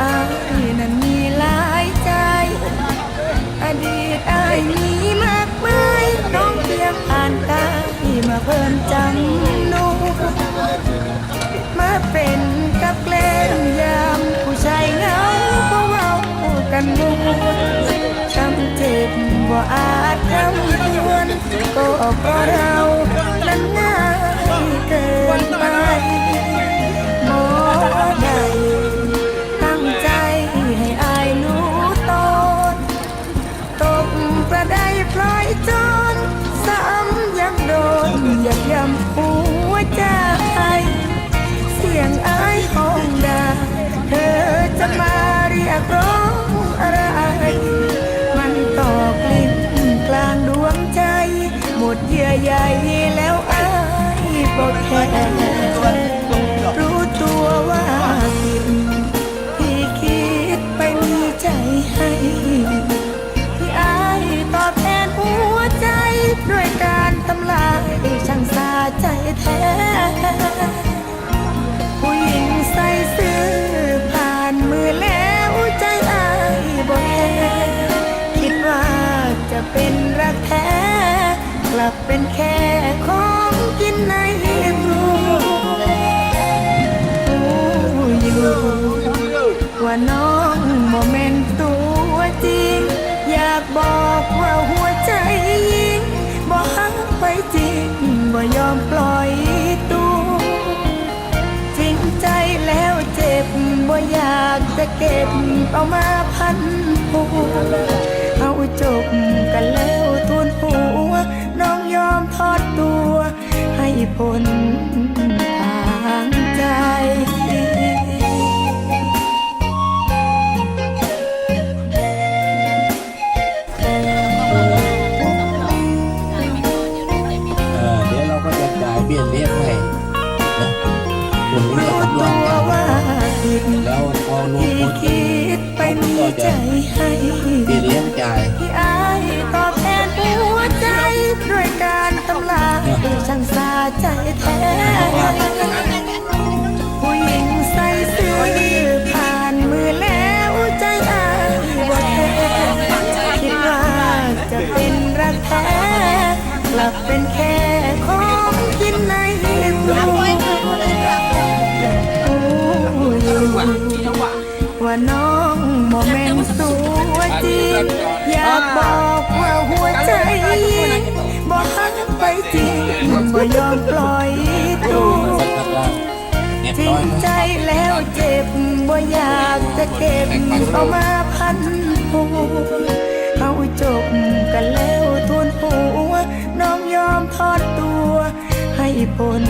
อายนั้นมีหลายใจ อดีตอายมีมากมายน้องเพียงอ่านตาที่มาเพิ่นจังนูมาเป็นกับเล่นยามผู้ชายเหงาเพราะเรากันมูจำเจ็บบ่อาจทำควรก็ก็เรา เเป็นรักแท้ กลับเป็นแค่ของกินในครัวรู้อยู่ว่าน้องโมเมนตัวจริง อยากบอกว่าหัวใจยิงบ่ฮักไปจริงบ่ยอมปล่อยตัวจริงใจแล้วเจ็บบ่อยากจะเก็บเอามาพันหัว จบกันแล้วทุนหัว น้องยอมทอดตัว ให้พ้นทางใจเออเดี๋ยวเราก็จะจ่ายเบี้ยเลี้ยงให้นะตรงนี้ก็ทำรตัองวกันแล้วพอรู้คิด มีใจให้เบี้ยเลี้ยงจ่ายที่อายตอบแทนหัวใจด้วยการทำลายช่างสาใจแท้ผู้หญิงใส่ซื่อผ่านมือแล้วใจอายบ่แท้คิดว่าจะเป็นรักแท้กลับเป็นแค่ของกินในครัวว่าน้องโมบัว จริงอยากบอกว่าหัวใจยิงบ่ฮักไปจริงบ่ยอมปล่อยตัวเรียบจริร้งใจแล้วเจ็บบ่อยากจะเก็บเอามาพันหัวเขาจบกันแล้วทุนหัวน้องยอมทอดตัวให้พ้น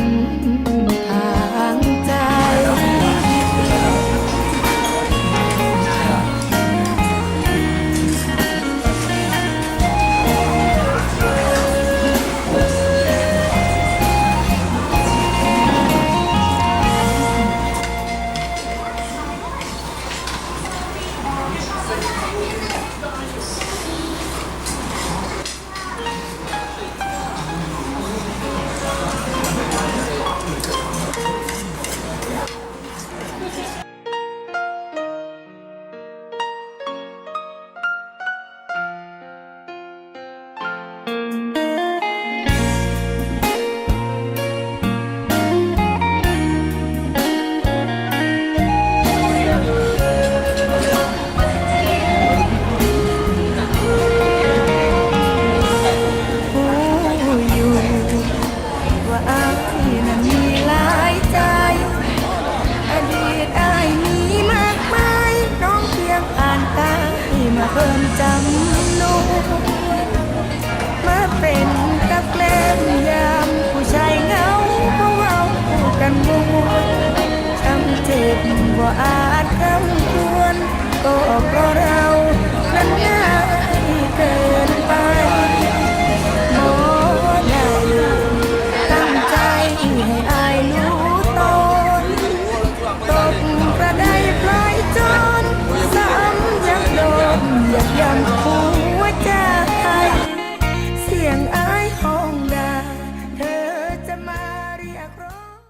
เพิ่มจำนวนมาเป็นกับแกล้มยามผู้ชายเหงาเพราะเว้กันมวนช้ำเจ็บบ่อาจคำควรก็เพร